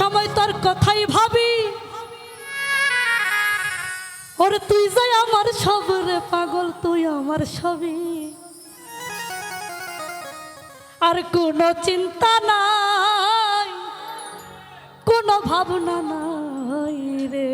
সময় তোর কথাই ভাবি। ওরে তুই যাই আমার সব রে পাগল, তুই আমার সবই। আর কোনো চিন্তা নাই, কোনো ভাবনা নাই রে।